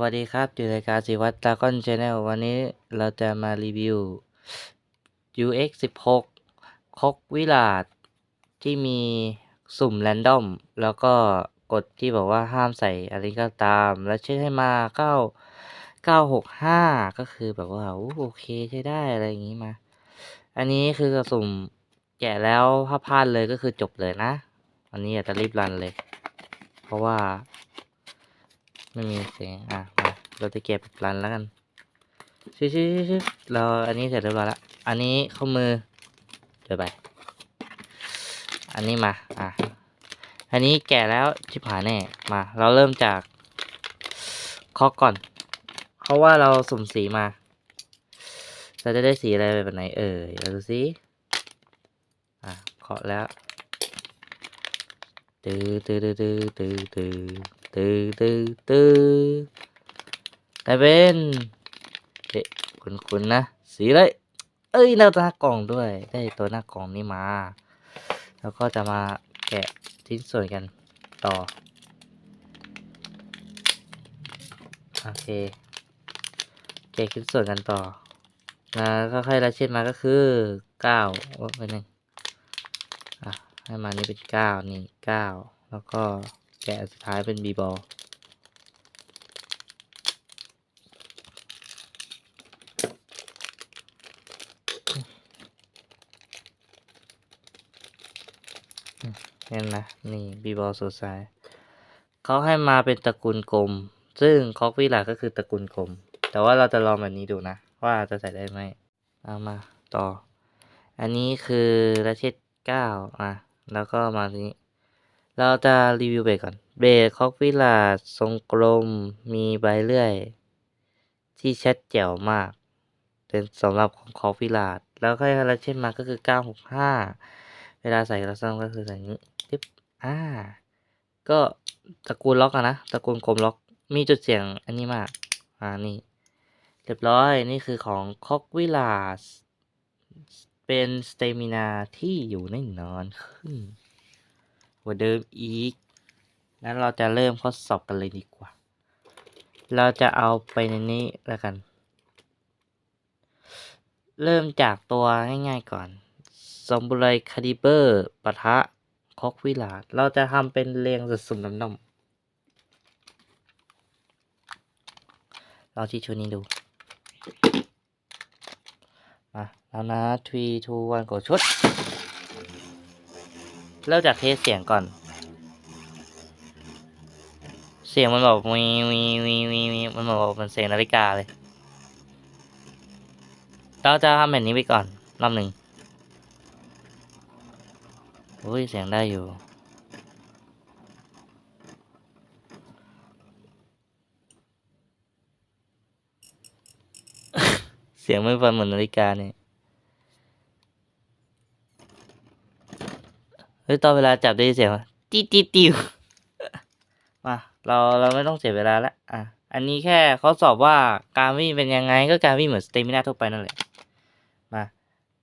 วัสดีครับอยู่รายการสิวัตร Dragon Channel วันนี้เราจะมารีวิว UX 16คกวิลาดที่มีสุ่มแรนดอม แล้วก็กฎที่บอกว่าห้ามใส่อะไรก็ตาม แล้วเช็คให้มา9 965ก็คือแบบว่าโอเคใช้ได้อะไรอย่างนี้มา อันนี้คือสุ่มแกะแล้วถ้าพลาดเลยก็คือจบเลยนะ อันนี้อยากจะรีบรันเลย เพราะว่า ไม่มีเสียงอะมาเราจะเก็บรันแล้วกันชิชิชิชิเราอันนี้เสร็จเรียบร้อยละอันนี้ข้อมือเดี๋ยวไป อันนี้มาอะอันนี้แก่แล้วชิบหายแน่มา เราเริ่มจากเคาะก่อน เพราะว่าเราสุ่มสีมาเราจะได้สีอะไรแบบไหนเอ่ยเราดูสิอะเคาะแล้วตื้อตื้อตื้อตื้อตื้อ ตื้อตื้อตื้อตื้เป็นเอ๊ะคุณคุณนะ สีอะไรเอ้ยหน้ากล่องด้วย ได้ตัวหน้ากล่องนี้มา แล้วก็จะมาแกะชิ้นส่วนกันต่อ โอเค แกะชิ้นส่วนกันต่อ แล้วก็ค่อยละเช่นมาก็คือเก้าโอ้ไปหนึ่งอะให้มานี่เป็นเก้านี่เก้าแล้วก็ แกะสุดท้ายเป็นบีบอลเห็นนะนี่บีบอลสุดท้ายเขาให้มาเป็นตระกูลกลม ซึ่งคอกวิลาก็คือตระกูลกลม แต่ว่าเราจะลองแบบนี้ดูนะ ว่าจะใส่ได้ไหมเอามาต่อ อันนี้คือราเชตเก้าอะ แล้วก็มาทีนี้ เราจะรีวิวเบรกก่อน เบรกคอกวิลาทรงกลมมีใบเลื่อย ที่ชัดแจ๋วมาก เป็นสำหรับของคอกวิลาแล้วก็ราเช่นมาก็คือ 965 เวลาใส่กระซ้ำก็คือใส่อย่างนี้ปึ๊บอ่า ก็ตระกูลล็อกอะนะตระกูลกลมล็อกมีจุดเสี่ยงอันนี้มาก อ่านี่ เรียบร้อยนี่คือของคอกวิลาเป็นสเตมินาที่อยู่ได้นานขึ้น กว่าเดิมอีกนั้นเราจะเริ่มทดสอบกันเลยดีกว่า เราจะเอาไปในนี้แล้วกัน เริ่มจากตัวง่ายๆก่อน ซอมบูไรคาดิเบอร์ปะทะคอกวิลาด เราจะทำเป็นเรียงสุดสุ่มน้ำนมเราที่ชุดนี้ดู มาแล้วนะทรีทูวันกดชุด เริ่มจากเทสเสียงก่อน เสียงมันบบวีวีวีวีวีมันแบบมันเสียงนาฬิกาเลย เราจะทำแบบนี้ไปก่อนรอบหนึ่งโอ้ยเสียงได้อยู่ เสียงไม่ฟังเหมือนนาฬิกาเนี่ย ฮ้ยตอนเวลาจับได้ยินเสียงวะตีตีติวมาเราเราไม่ต้องเสียเวลาละอะอันนี้แค่เขาสอบว่าการวิ่งเป็นยังไงก็การวิ่งเหมือนสเตมินาทั่วไปนั่นแหละมา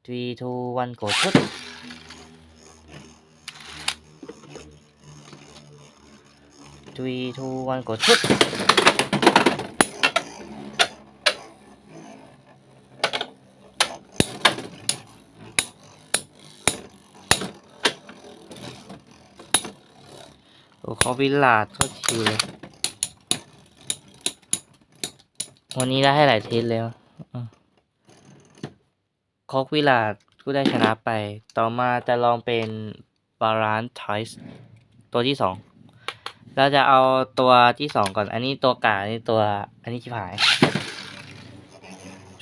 three two one go ชุดทรีทูวันกดชุดโอ้เขาวิลลาดก็ชิวเลยวันนี้ได้ให้หลายเทสแล้วคอกวิลาดผู้ได้ชนะไป ต่อมาจะลองเป็นบาลานซ์ไทส์ตัวที่สองเราจะเอาตัวที่สองก่อน อันนี้ตัวกาอันนี้ตัว อันนี้ชิบหาย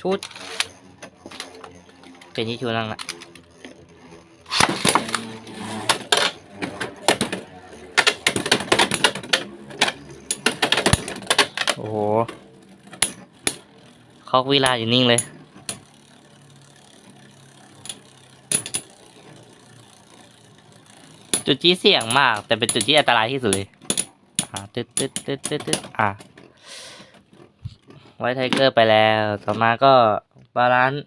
ชุด เป็นที่ชูนั่งละ โอ้โหคอกวิลาอยู่นิ่งเลย จุดที่เสี่ยงมาก แต่เป็นจุดที่อันตรายที่สุดเลย อ่าตึ๊ดตึ๊ดตึ๊ดตึ๊ดตึ๊ดอะไว้ไทเกอร์ไปแล้ว ต่อมาก็บาลานซ์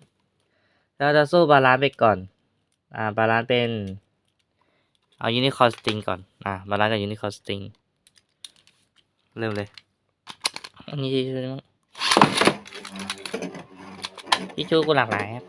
เราจะสู้บาลานซ์ไปก่อน อ่า บาลานซ์เป็น เอายูนิคอร์สติงก่อน อ่า บาลานซ์กับยูนิคอร์สติง เริ่มเลย อันนี้ทิชชู่นี่มั้งทิชชู่กูหลากหลายครับ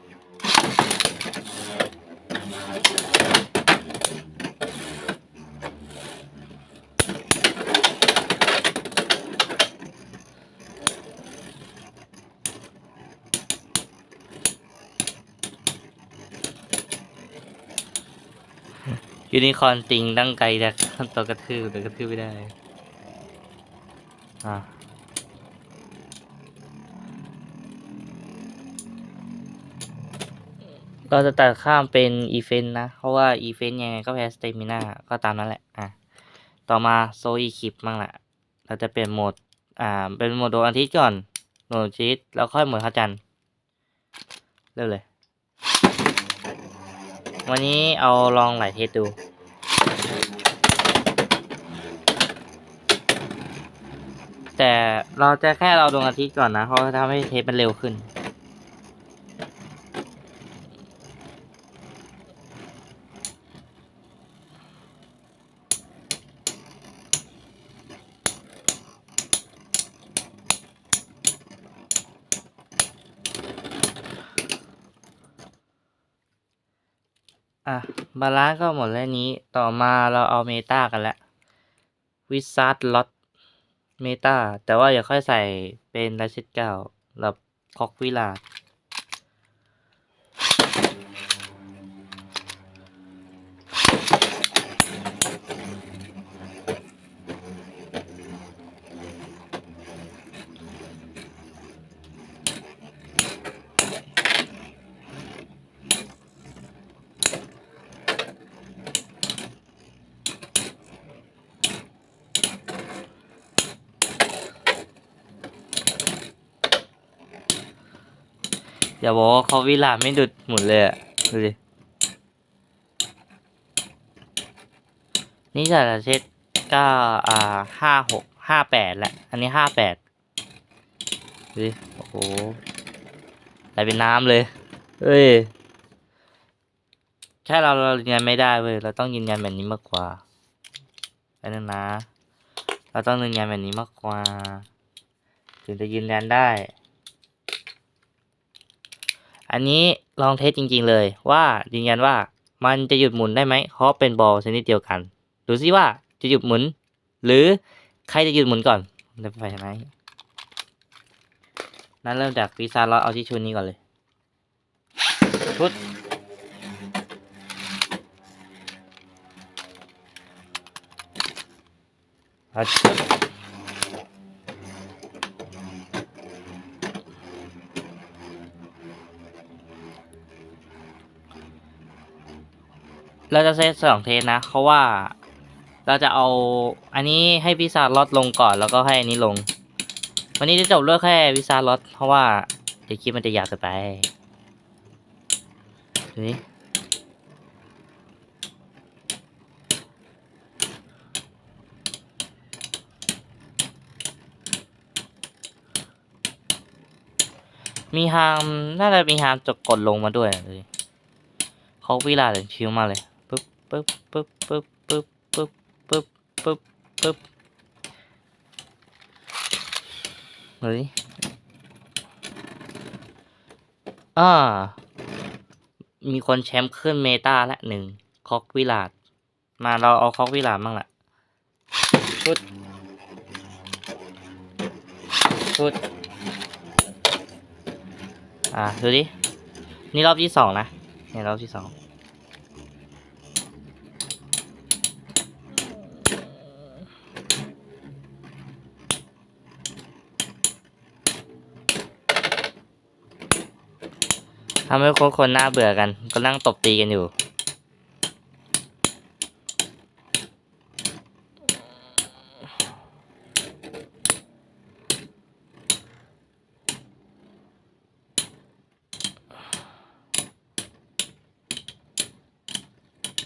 ยูนิคอร์นติงตั้งไกลแต่ตัวกระทืบแต่กระทืบไม่ได้ อะ เราจะตัดข้ามเป็นอีเฟนนะ เพราะว่าอีเฟนยังไงก็แพ้สเตมิน่าก็ตามนั้นแหละ อะ ต่อมาโซอีคิปมั่งแหละเราจะเปลี่ยนโหมด อ่า เป็นโหมดดวงอาทิตย์ก่อนโหมดอาทิตย์แล้วค่อยโหมดพระจันทร์เริ่มเลย วันนี้เอาลองหลายเทสดูแต่เราจะแค่เราดวงอาทิตย์ก่อนนะ เพราะจะทำให้เทสมันเร็วขึ้น อะ บาลานซ์ก็หมดแล้วนี้ ต่อมาเราเอาเมตากันแล้ววิซาร์ดล็อตเมตาแต่ว่าอย่าค่อยใส่เป็นราชิตเก้าแบบคอกวิลาด อย่าบอกว่าคอกวิลาไม่ดุดหมุนเลยอะดูดิ นี่จะราชิตเก้าอ่าห้าหกห้าแปดแหละ อันนี้ห้าแปดดูดิ โอ้โหไหลเป็นน้ำเลยเฮ้ยแค่เราเรายืนยันไม่ได้เว้ยเราต้องยืนยันแบบนี้มากกว่าไปนึงนะ เราต้องยืนยันแบบนี้มากกว่า ถึงจะยืนยันได้ อันนี้ลองเทสจริง ๆ เลยว่ายืนยันว่ามันจะหยุดหมุนได้ไหมเพราะเป็นบอลชนิดเดียวกัน ดูซิว่าจะหยุดหมุน หรือใครจะหยุดหมุนก่อนจะไปไหมนั้นเริ่มจากวีซ่าเราเอาที่ชุดนี้ก่อนเลย ชุด เอาชุด เราจะเซตสองเทสนะ เพราะว่าเราจะเอาอันนี้ให้พิซซ่าล็อตลงก่อนแล้วก็ให้อันนี้ลง วันนี้จะจบเรื่องแค่พิซซ่าล็อตเพราะว่าเดี๋ยวคลิปมันจะยาวเกินไปดูดิมีฮามน่าจะมีฮามจะกดลงมาด้วยนะดูดิเขาวิลาถึงชิวมากเลย ปึ๊บปึ๊บปึ๊บปึ๊บปึ๊บปึ๊บปึ๊บปึ๊บเฮ้ยอ่า มีคนแชมป์ขึ้นเมตาละหนึ่งคอกวิลาด มาเราเอาคอกวิลาดบ้างละชุดชุดอ่า ดูดิ นี่รอบที่สองนะ เนี่ยรอบที่สอง ทำให้คนคนน่าเบื่อกัน ก็นั่งตบตีกันอยู่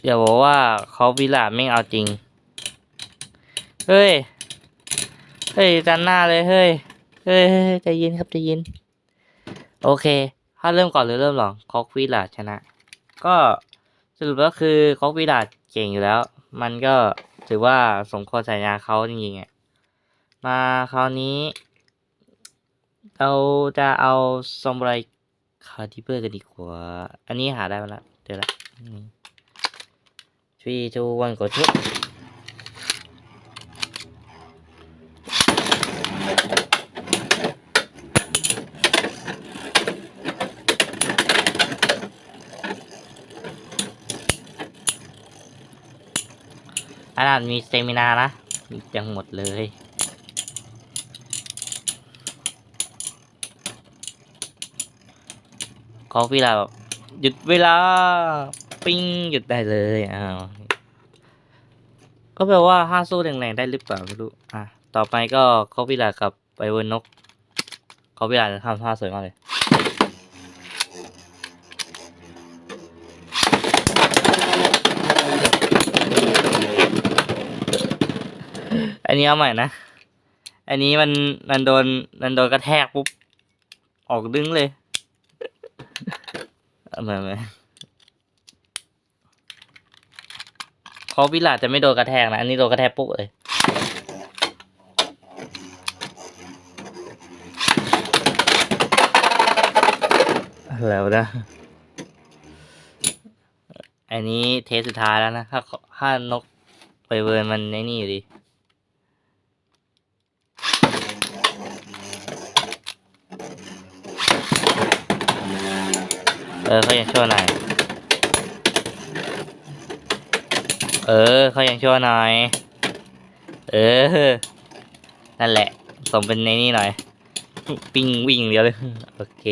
อย่าบอกว่าเขาวิลาไม่เอาจริง เฮ้ย เฮ้ยจันหน้าเลย เฮ้ย เฮ้ยใจเย็นครับใจเย็น โอเค ถ้าเริ่มก่อนหรือเริ่มหลังคอกวิลาดชนะ ก็สรุปก็คือคอกวิลาดเก่งอยู่แล้ว มันก็ถือว่าสมควรใส่ยาเขาจริงๆอะมาคราวนี้ เราจะเอาซอมไรคาร์ดิเบอร์กันดีกว่า อันนี้หาได้มาละเดี๋ยวละทรีจูวันกดชุด นนั้นมีสเตมินานะยังหมดเลย ขอเวลาแบบหยุดเวลา ปิ้งหยุดได้เลยอ้าวก็แปลว่าห้าสู้แรงๆได้หรือเปล่าไม่รู้อะต่อไปก็ขอเวลากับไปเวิร์นนกขอเวลาจะทำท่าสวยมากเลย นนี้เอาใหม่นะ อันนี้มันมันโดนมันโดนกระแทกปุ๊บ ออกดึงเลยเอามาไหมเขาวิลาจะไม่โดนกระแทกนะ อันนี้โดนกระแทกปุ๊บเลยแล้วนะ อันนี้เทสสุดท้ายแล้วนะ ถ้าถ้านกไปเวิร์นมันในนี่อยู่ดี เออเขายังชั่วหน่อย เออเขายังชั่วหน่อย เออ นั่นแหละ สมเป็นในนี่หน่อย ปิ้งวิ่งเดียวเลย โอเค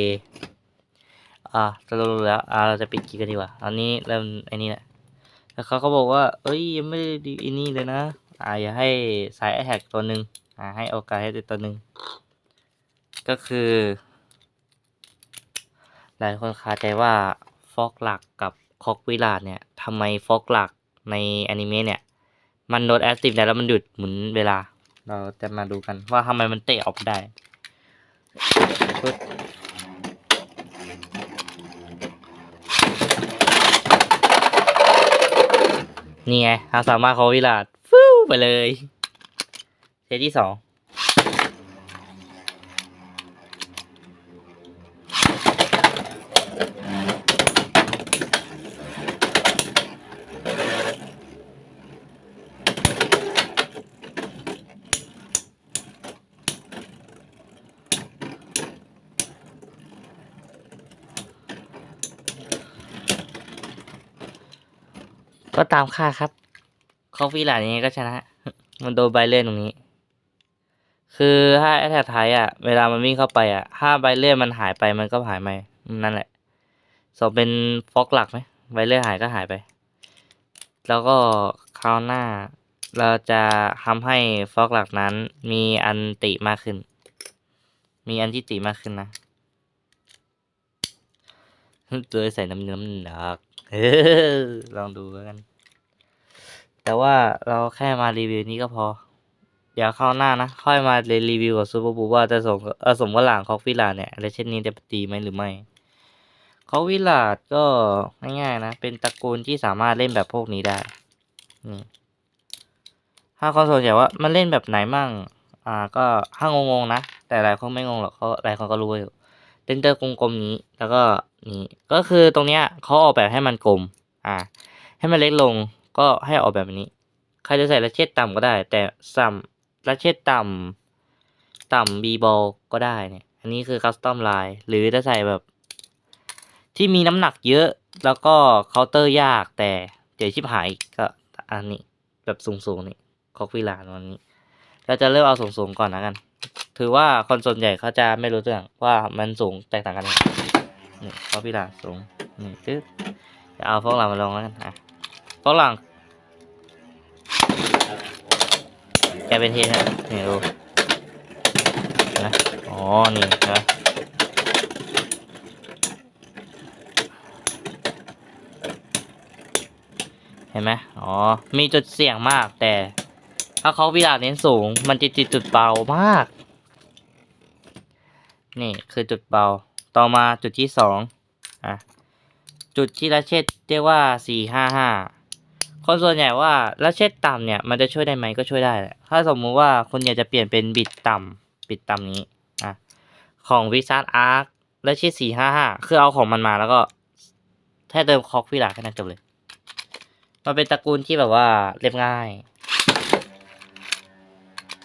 อ่าจะรู้แล้ว อ่าเราจะปิดกีกันดีกว่าตอนนี้เริ่มไอ้นี่แหละแล้วเขาก็บอกว่า เอ้ยยังไม่ได้ดีไอ้นี่เลยนะ อ่าอย่าให้สายแท็กตัวหนึ่งอ่าให้โอกาสให้ตัวหนึ่งก็คือ ลายคนคาใจว่าฟอกหลักกับคอกวิลาดเนี่ยทำไมฟอกหลักในอนิเมะเนี่ย มันโดนแอสติฟแล้วมันหยุดหมุนเวลา เราจะมาดูกันว่าทำไมมันเตะออกได้นี่ไงเราสามารถคอกวิลาดฟู้ไปเลยเซตที่สอง ก็ตามค่าครับคอฟฟี่หลานยังไงก็ชนะ มันโดนใบเลื่อนตรงนี้ คือถ้าแอตแทกไทยอะ เวลามันวิ่งเข้าไปอะถ้าใบเลื่อนมันหายไปมันก็หายไปนั่นแหละสมเป็นฟอกหลักไหมใบเลื่อนหายก็หายไป แล้วก็คราวหน้า เราจะทำให้ฟอกหลักนั้น มีอันติมากขึ้น มีอันที่ติมากขึ้นนะ ตัวใส่น้ำเนื้อหนัก ลองดูแล้วกัน แต่ว่าเราแค่มารีวิวนี้ก็พอ เดี๋ยวคราหน้านะ ค่อยมาเรียนรีวิวกับซูเปอร์บูว่าจะส่งสมว่าหลังคอกวิลาเนี่ยอะไรเช่นนี้จะตีไหมหรือไม่คอกวิลาดก็ง่ายๆนะ เป็นตระกูลที่สามารถเล่นแบบพวกนี้ได้นี่ถ้าคนสนใจว่ามันเล่นแบบไหนมั่ง อ่าก็ถ้างงๆนะ แต่หลายคนไม่งงหรอกเขาหลายคนก็รู้อยู่เส้นเตอร์กลมๆนี้แล้วก็ นี่ก็คือตรงเนี้ยเขาออกแบบให้มันกลม อ่า ให้มันเล็กลงก็ให้ออกแบบนี้ ใครจะใส่ละเช็ดต่ำก็ได้ แต่ซ้ำละเช็ดต่ำต่ำบีบอลก็ได้เนี่ย อันนี้คือคัสตอมไลน์หรือจะใส่แบบ ที่มีน้ำหนักเยอะแล้วก็เคาน์เตอร์ยากแต่เดี๋ยวชิบหายก็อันนี้แบบสูงๆนี่คอกฟิลานวันนี้เราจะเริ่มเอาสูงๆก่อนนะกัน ถือว่าคนส่วนใหญ่เขาจะไม่รู้เรื่องว่ามันสูงแตกต่างกันยังไง นี่เพราพี่หลังสูงนี่ตึ๊ดจะเอาพวกเรามาลงแล้วกันอะพวกหลังแกเป็นเทนนะนี่ดูนะอ๋อนี่นะเห็นไหมอ๋อ มีจุดเสี่ยงมากแต่ ถ้าเขาวิลาเน้นสูง มันจะติดจุดเบามาก นี่คือจุดเบา ต่อมาจุดที่สองอะจุดที่ละเชดเรียกว่าสี่ห้าห้าคนส่วนใหญ่ว่าละเชดต่ำเนี่ยมันจะช่วยได้ไหมก็ช่วยได้แหละถ้าสมมุติว่าคุณอยากจะเปลี่ยนเป็นบิดต่ำบิดต่ำนี้อะของวิซาร์ดอาร์คและชีสี่ห้าห้าคือเอาของมันมาแล้วก็แค่เติมคอกฟิลาแค่นั้นจบเลยมันเป็นตระกูลที่แบบว่าเรียบง่าย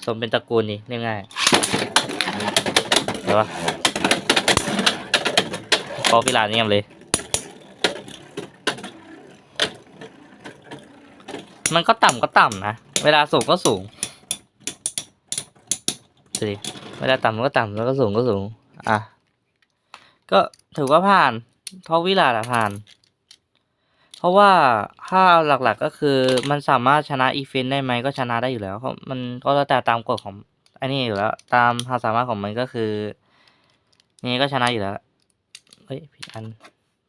สมเป็นตระกูลนี่เรียบง่ายเดี๋ยว วะคอกฟิลาเนี่ยยเลย มันก็ต่ำก็ต่ำนะ เวลาสูงก็สูงดูดิเวลาต่ำก็ต่ำแล้วก็สูงก็สูง อะ ก็ถือว่าผ่านทอวิลาอะผ่าน เพราะว่าถ้าเอาหลักๆก็คือมันสามารถชนะอีเฟนได้ไหมก็ชนะได้อยู่แล้วเพราะมันก็แล้วแต่ตามกฎของอันนี้อยู่แล้ว ตามความสามารถของมันก็คือ นี่ก็ชนะอยู่แล้ว เฮ้ยผิดอัน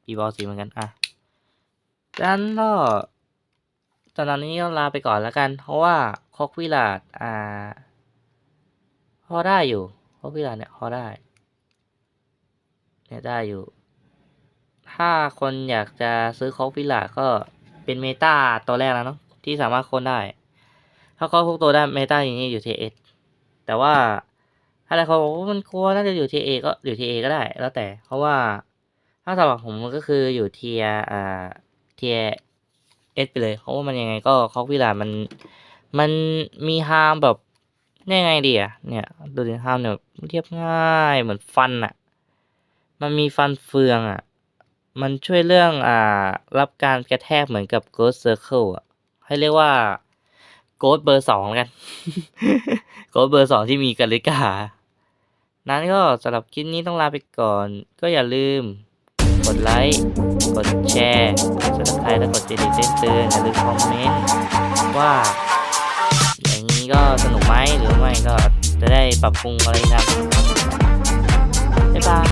ปีบอลสีเหมือนกันอะดังนั้นก็ตอนนี้ก็ลาไปก่อนแล้วกัน เพราะว่าคอกวิลาดอ่าพอได้อยู่คอกวิลาดเนี่ยพอได้เนี่ยได้อยู่ ถ้าคนอยากจะซื้อคอกวิลาก็เป็นเมตาตัวแรกแล้วเนาะที่สามารถคนได้ ถ้าเขาทุกตัวได้เมตาอย่างนี้อยู่ทีเอสแต่ว่าถ้าอะไรเขาบอกว่ามันกลัวน่าจะอยู่ทีเอก็อยู่ทีเอก็ได้ แล้วแต่เพราะว่า ถ้าสำหรับผมมันก็คืออยู่เทียอ่าเทียเอสไปเลย เพราะว่ามันยังไงก็คอกวิลามันมันมีฮามแบบยังไงดีอะเนี่ยดูดิฮามเนี่ยเรียบง่ายเหมือนฟันอะมันมีฟันเฟืองอะมันช่วยเรื่องอ่ารับการกระแทกเหมือนกับ Ghost Circle อะให้เรียกว่า Ghost เบอร์สองแล้วกัน Ghost เบอร์สองที่มีกันลิกานั้นก็สำหรับคลิปนี้ต้องลาไปก่อน ก็อย่าลืม ดไลค์ กดแชร์กด subscribe และกดกรดิ่แจ้งเตือนหรือคอมเมนต์ว่า อย่างนี้ก็สนุกไหมหรือไม่ก็จะได้ปรับปรุงอะไรนะบ๊ายบาย